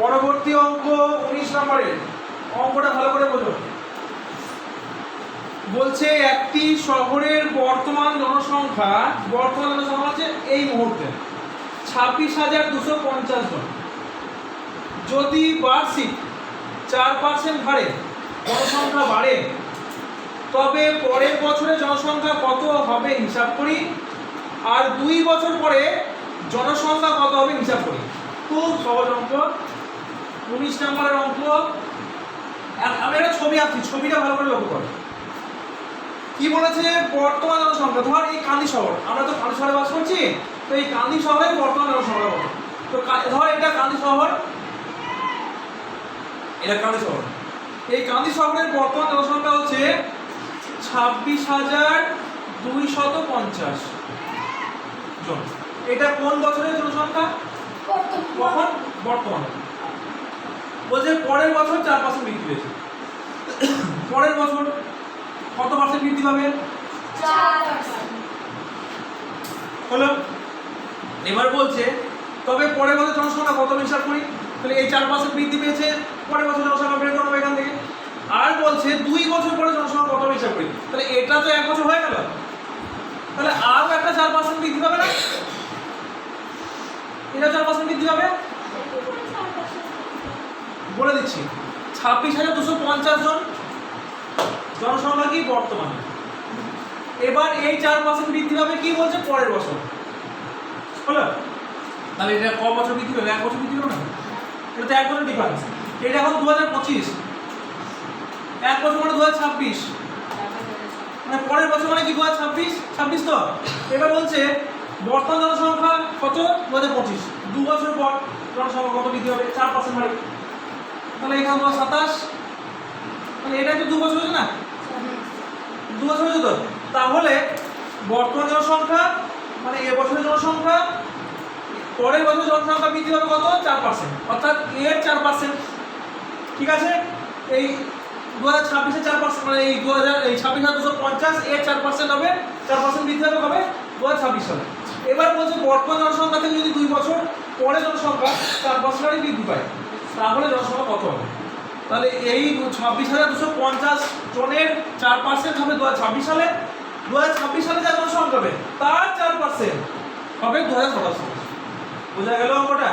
পরবর্তী অঙ্ক উনিশ নম্বরের অঙ্কটা ভালো করে বোঝো। বলছে একটি শহরের বর্তমান জনসংখ্যা বর্তমান জনসংখ্যা হচ্ছে এই মুহূর্তে ছাব্বিশ হাজার দুশো পঞ্চাশ জন। যদি বার্ষিক চার পার্সেন্ট হারে জনসংখ্যা বাড়ে, তবে পরের বছরে জনসংখ্যা কত হবে হিসাব করি, আর দুই বছর পরে জনসংখ্যা কত হবে হিসাব করি। খুব সহজ অঙ্ক। উনিশ নম্বরের অঙ্ক। আমি একটা ছবি আঁকছি ছবিটা ভালো করে লক্ষ্য করো। কি বলেছে বর্তমান জনসংখ্যা? ধর এই কান্দি শহর আমরা তো কান্দি শহরে বাস করছি তো এই কান্দি শহরের বর্তমান জনসংখ্যা কত? তো ধর এটা কান্দি শহর। এটা কান্দি শহর। এই কান্দি শহরের বর্তমান জনসংখ্যা হচ্ছে ছাব্বিশ হাজার দুইশত পঞ্চাশ জন। এটা কোন বছরের জনসংখ্যা? কখন? বর্তমানে। বলছে পরের বছর চার পার্সেন্ট বৃদ্ধি পেয়েছে। পরের বছর কত পার্সেন্ট বৃদ্ধি পাবে? হলো এবার বলছে তবে পরের বছর জনসংখ্যা কত হিসাব করি? তাহলে এই চার পার্সেন্ট বৃদ্ধি পেয়েছে পরের বছর জনসংখ্যা বের করব এখান থেকে। আর বলছে দুই বছর পরে জনসংখ্যা কত হিসাব করি? তাহলে এটা তো এক বছর হয়ে গেল। তাহলে আরও একটা চার পার্সেন্ট বৃদ্ধি পাবে না? এটা চার পার্সেন্ট বৃদ্ধি পাবে? বলে দিচ্ছি, ছাব্বিশ হাজার দুশো পঞ্চাশ জন জনসংখ্যা কি বর্তমানে? এবার এই চার পার্সেন্ট বৃদ্ধি পাবে কি বলছে? পরের বছর। হলো? তাহলে এটা ক বছর বৃদ্ধি পাবে? এক বছর বৃদ্ধি পাবে না? এটা তো এক বছর ডিফারেন্স এটা এখন দু হাজার পঁচিশ। এক বছর মানে দু হাজার ছাব্বিশ। মানে পরের বছর মানে কি দু হাজার ছাব্বিশ? ছাব্বিশ তো? এবার বলছে, বর্তমান জনসংখ্যা কত? দু হাজার পঁচিশ। দু বছর পর জনসংখ্যা কত বৃদ্ধি হবে চার পার্সেন্ট বাড়ে তাহলে এখানে তোমার সাতাশ। তাহলে এটা তো দু বছর হয়েছে না? দু বছর হয়েছে তো? তাহলে বর্তমান জনসংখ্যা মানে এ বছরের জনসংখ্যা, পরের বছর জনসংখ্যা বৃদ্ধি হবে কত? চার পার্সেন্ট অর্থাৎ এর চার পার্সেন্ট ঠিক আছে? এই দু হাজার ছাব্বিশে চার পার্সেন্ট মানে এই দু হাজার এই ছাব্বিশ হাজার দুশো পঞ্চাশ, এর চার পার্সেন্ট হবে। চার পার্সেন্ট বৃদ্ধি হবে কবে? দু হাজার ছাব্বিশ সালে। এবার বলছে বর্তমান জনসংখ্যা থেকে যদি দুই বছর পরে জনসংখ্যা চার পার্সেন্ট বৃদ্ধি পায়। তাহলে জনসংখ্যা কত হবে? তাহলে এই ছাব্বিশ হাজার দুশো পঞ্চাশ জনের চার পার্সেন্ট হবে দু ছাব্বিশ সালে। দু ছাব্বিশ সালে যা জনসংখ্যা হবে তার চার পার্সেন্ট হবে দু হাজার সাতাশ বোঝা গেল অঙ্কটা?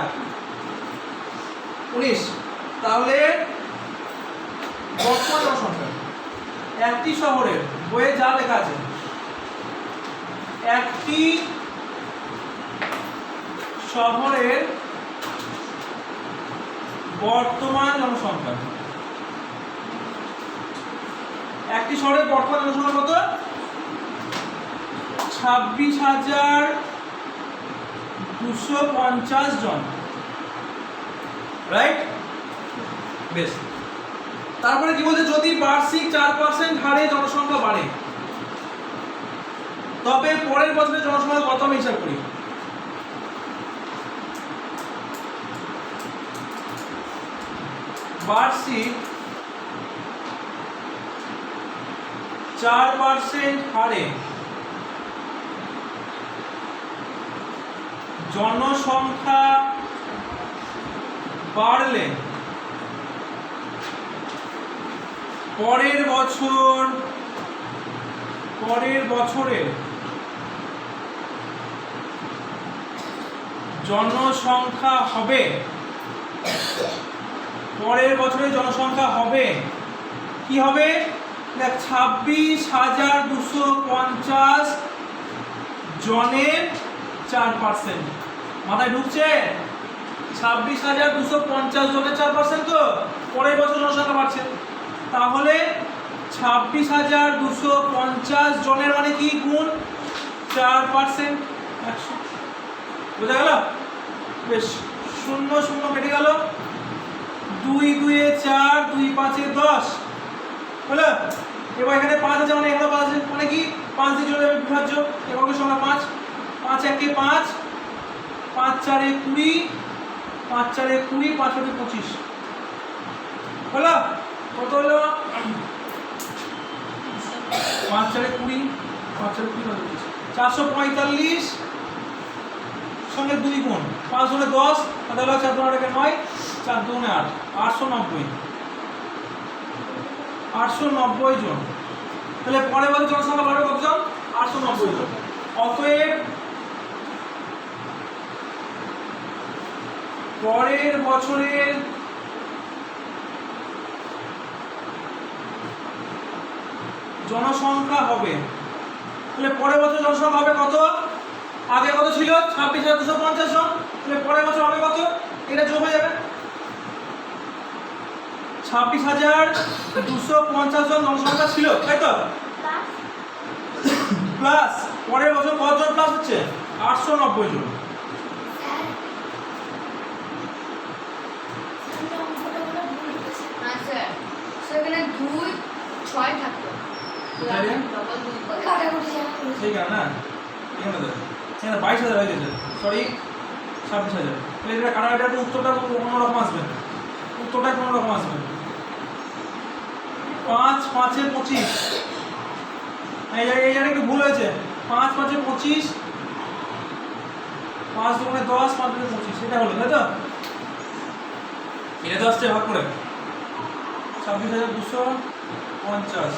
উনিশ। তাহলে বর্তমান জনসংখ্যা একটি শহরের বইয়ে যা লেখা আছে, একটি শহরের বর্তমান জনসংখ্যা। একটি শহরের বর্তমান জনসংখ্যা কত? ছাব্বিশ হাজার দুশো পঞ্চাশ জন। রাইট বেশ। তারপরে কি বলছে? যদি বার্ষিক চার পার্সেন্ট হারে জনসংখ্যা বাড়ে। তবে পরের বছরে জনসংখ্যা কত আমি হিসাব করি? বার্ষিক চার পার্সেন্ট হারে জনসংখ্যা বাড়লে পরের বছর পরের বছরের জনসংখ্যা হবে। পরের বছরের জনসংখ্যা হবে। কি হবে? দেখ, ছাব্বিশ হাজার দুশো পঞ্চাশ জনের চার পার্সেন্ট মাথায় ঢুকছে? ছাব্বিশ হাজার দুশো পঞ্চাশ জনের চার পার্সেন্ট তো? পরের বছর জনসংখ্যা বাড়ছে। তাহলে ছাব্বিশ হাজার দুশো পঞ্চাশ জনের মানে কি গুণ? চার পার্সেন্ট একশো। বোঝা গেল? বেশ, শূন্য শূন্য কেটে গেল। দুই দুয়ে চার, দুই পাঁচে দশ। হলো? এবার এখানে পাঁচ আছে মানে এখানে পাঁচ মানে কি? পাঁচ দিয়ে চলে যাবে বিভাজ্য। এককের সংখ্যা পাঁচ। পাঁচ একে পাঁচ। পাঁচ চারে কুড়ি। পাঁচ চারে কুড়ি, পাঁচ হাতে পঁচিশ। হলো? কত হলো? পাঁচ চারে কুড়ি, পাঁচ চারে কুড়ি, পাঁচ পঁচিশ। চারশো পঁয়তাল্লিশ সঙ্গে দুই গুণ। পাঁচ গুণে দশ, তাহলে হলো চার দশ নয়। চার দুগুণে আট আটশো নব্বই। আটশো নব্বই জন। তাহলে পরের বছর জনসংখ্যা বাড়বে কতজন? আটশো নব্বই জন। অতএব পরের বছরের জনসংখ্যা হবে, তাহলে পরের বছর জনসংখ্যা হবে কত? আগে কত ছিল? ছাব্বিশ হাজার দুশো পঞ্চাশ জন। তাহলে পরের বছর হবে কত? এটা হয়ে যাবে। ছাব্বিশ হাজার দুশো পঞ্চাশ জন জনসংখ্যা ছিল তাই তো? প্লাস পরের বছর কতজন প্লাস হচ্ছে? আটশো নব্বই জন। আচ্ছা বাইশ হাজার হয়ে গেছে। সরি ছাব্বিশ হাজার। তাহলে এটা একটু উত্তরটা অন্যরকম আসবে। উত্তরটা কোনো রকম আসবে। পাঁচ, পাঁচে পঁচিশ। এই জায়গায় এই জায়গায় একটু ভুল হয়েছে। পাঁচ, পাঁচে পঁচিশ, পাঁচ দুগুণে দশ, পাঁচ দুগুণে পঁচিশ। এটা হলো, তাই তো? এটা আসছে ভাগ করে। ছাব্বিশ হাজার দুশো পঞ্চাশ।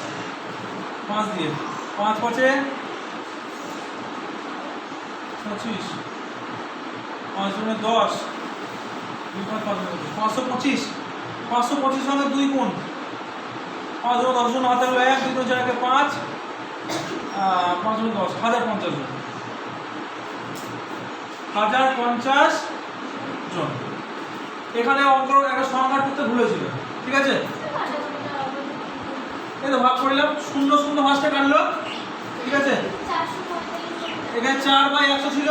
পাঁচ দিয়ে। পাঁচ, পাঁচে পঁচিশ। পাঁচ দুগুণে দশ। দুই, পাঁচ পাঁচ। পাঁচশো পঁচিশ। পাঁচশো পঁচিশ সঙ্গে দুই গুণ। পাঁচ দুগুণ দশ জন হাতে হলো এক চার একে পাঁচ পাঁচ দশ, হাজার পঞ্চাশ জন। হাজার পঞ্চাশ জন। এখানে অঙ্ক একটা সংখ্যা করতে ভুলেছিল, ঠিক আছে? এই তো ভাগ করলাম, শূন্য শূন্য ভাঁজটা কাটলো ঠিক আছে? এখানে চার বাই একশো ছিল,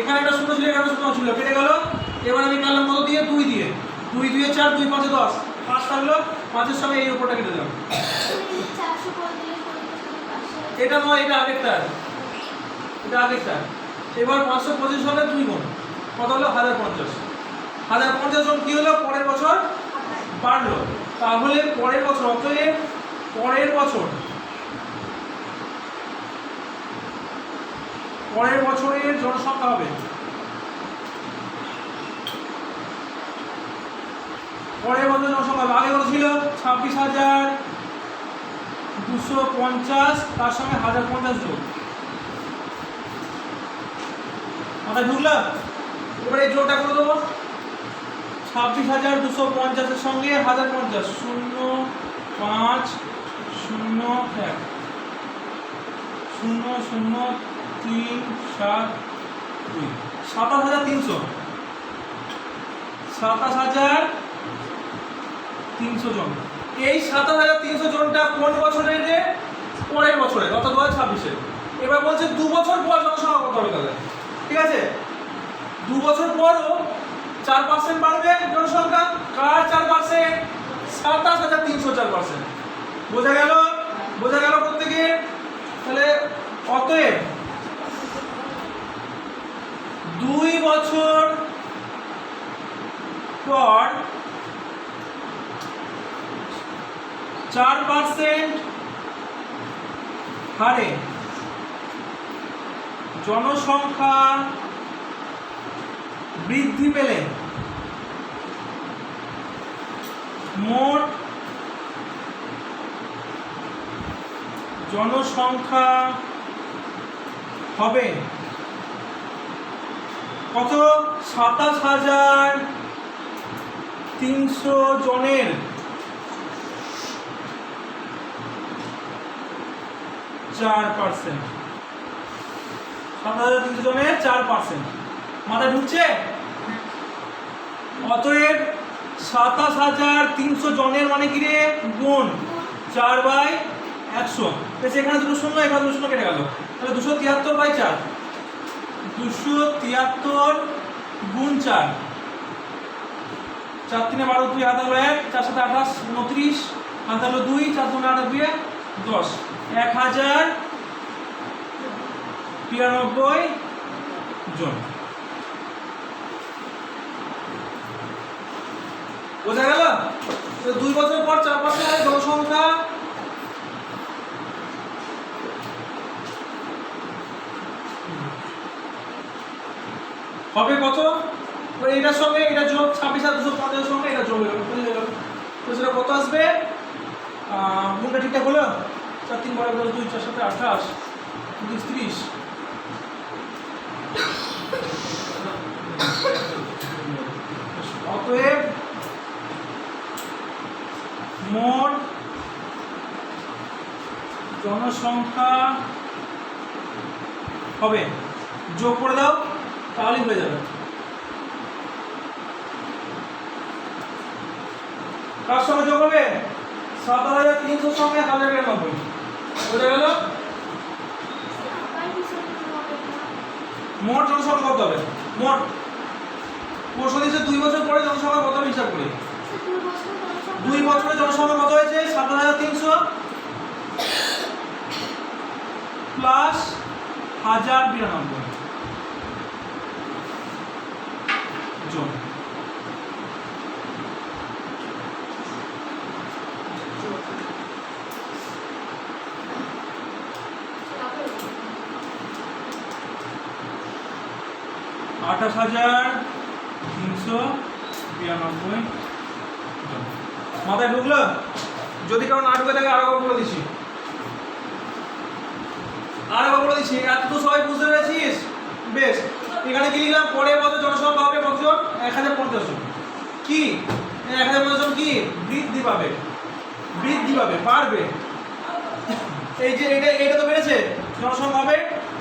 এখানে একটা শূন্য ছিল, এখানে শূন্য ছিল, কেটে গেল। এবার আমি কাটলাম কত দিয়ে? দুই দিয়ে। দুই দুয়ে চার, দুই পাঁচে দশ। পাঁচ থাকল, পাঁচের সঙ্গে এই উপরটা কেটে দিলাম এটা নয়, এটা আগেরটা। এটা আগেরটা। এবার পাঁচশো পঁচিশ হলে দুই গুণ। কত হলো? হাজার পঞ্চাশ। হাজার পঞ্চাশ জন কী হলো? পরের বছর বাড়লো। তাহলে পরের বছর, অতএব পরের বছর, পরের বছরের জনসংখ্যা হবে। পরের বছর জনসংখ্যা আগে কত ছিল ছাব্বিশ হাজার দুশো পঞ্চাশ, তার সঙ্গে হাজার পঞ্চাশ যোগ। মাথায় ঢুকলো? এবার এই যোগটা করে দেবো। ছাব্বিশ হাজার দুশো পঞ্চাশের সঙ্গে হাজার পঞ্চাশ, শূন্য পাঁচ, শূন্য এক। শূন্য শূন্য, তিন, সাত, দুই। সাতাশ হাজার তিনশো। সাতাশ হাজার তিনশো জন। এই সাতাশ হাজার তিনশো জনটা কোন বছরের যে? পরের বছরের অর্থাৎ দু হাজার ছাব্বিশে। এবার বলছে দু বছর পর জনসংখ্যা কত হবে তাহলে ঠিক আছে? দু বছর পরও চার পার্সেন্ট বাড়বে জনসংখ্যা। কার চার পার্সেন্ট সাতাশ হাজার তিনশো চার পার্সেন্ট বোঝা গেল? বোঝা গেল প্রত্যেকে? তাহলে অতএব দুই বছর পর চার পার্সেন্ট হারে জনসংখ্যা বৃদ্ধি পেলে মোট জনসংখ্যা হবে কত? সাতাশ হাজার তিনশো জনের চার পার্সেন্ট সাত হাজার তিনশো জনের চার পার্সেন্ট মাথায় ঢুকছে? অতএব সাতাশ হাজার তিনশো জনের মানে কি রে? গুণ চার বাই একশো। এখানে দুটো শূন্য, এখানে দুটো শূন্য কেটে গেল। তাহলে দুশো তিয়াত্তর বাই চার। দুশো তিয়াত্তর গুণ চার। চার তিনে বারো দুই হাত হলো এক, চার সাথে আঠাশ উনত্রিশ হাত হলো দুই, চার দুনে আঠাশ দুয়ে দশ। এক হাজার তিরানব্বই জন। বোঝা গেল? দুই বছর পর চার হাজার জনসংখ্যা। হবে কত? এটার সঙ্গে, এটা যোগ ছাব্বিশ হাজার দুশো পঞ্চাশ তাহলে কত আসবে? গুণটা ঠিকঠাক হলো? চার, তিন, বারো, দশ, দুই, চার সাথে আঠাশ, উনিশ, তিরিশ। অতএব মোট জনসংখ্যা হবে। যোগ করে দাও, তাহলেই হয়ে যাবে। কার সঙ্গে যোগ হবে? সাত হাজার তিনশোর সঙ্গে হাজার বিরানব্বই বোঝা গেল মোট জনসংখ্যা কত হবে? মোট। প্রশ্ন দিচ্ছে দুই বছর পরে জনসংখ্যা কত হবে হিসাব করে? দুই বছরে জনসংখ্যা কত হয়েছে? সাত হাজার তিনশো প্লাস হাজার বিরানব্বই জন আঠাশ হাজার তিনশো বিরানব্বই। মাথায় ঢুকলো? যদি কারও না ঢুকে থাকে, আরও বলে দিচ্ছি। আর বলে দিচ্ছি। এত তো সবাই বুঝতে পেরেছিস? বেশ, এখানে কি লিখলাম? পরের বছর জনসংখ্যা হবে কতজন? এক হাজার পঞ্চাশ জন। কি? এক হাজার পঞ্চাশ জন কি? বৃদ্ধি পাবে। বৃদ্ধি পাবে, পারবে। এই যে এটা এটা তো বেড়েছে। জনসংখ্যা হবে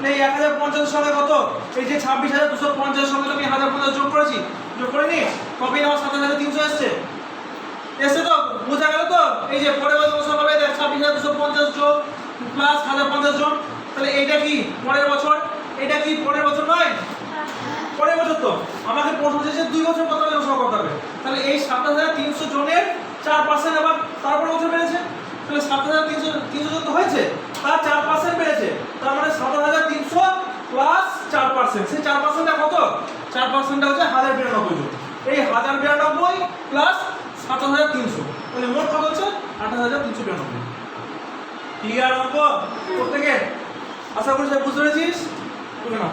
এই এক হাজার পঞ্চাশের সঙ্গে কত এই যে ছাব্বিশ হাজার দুশো পঞ্চাশের সঙ্গে তুমি হাজার পঞ্চাশ যোগ করেছি। যোগ করে নি কপি আমার সাতাশ হাজার তিনশো এসছে। এসছে তো? বোঝা গেল তো? এই যে পরের বছর হবে দেখ, ছাব্বিশ হাজার দুশো পঞ্চাশ যোগ প্লাস হাজার পঞ্চাশ জন তাহলে এইটা কি? পরের বছর? এটা কি পরের বছর নয়? পরের বছর তো। আমাকে প্রশ্ন শেষে দুই বছর কত হবে করতে হবে। তাহলে এই সাতাশ হাজার তিনশো জনের চার পার্সেন্ট আবার তারপরে বছর বেড়েছে। তাহলে সাত হাজার তিনশো তিনশো জন তো হয়েছে। তার চার পার্সেন্ট বেড়েছে তার মানে সাতাশ হাজার তিনশো প্লাস চার পার্সেন্ট। সেই চার পার্সেন্টটা কত? চার পার্সেন্টটা হচ্ছে হাজার বিরানব্বই জন। এই হাজার বিরানব্বই প্লাস সাতাশ হাজার তিনশো। মানে মোট কত হচ্ছে? আঠাশ হাজার তিনশো বিরানব্বই। ক্লিয়ার অঙ্ক? প্রত্যেকে আশা করি বুঝতে পেরেছিস? নাও।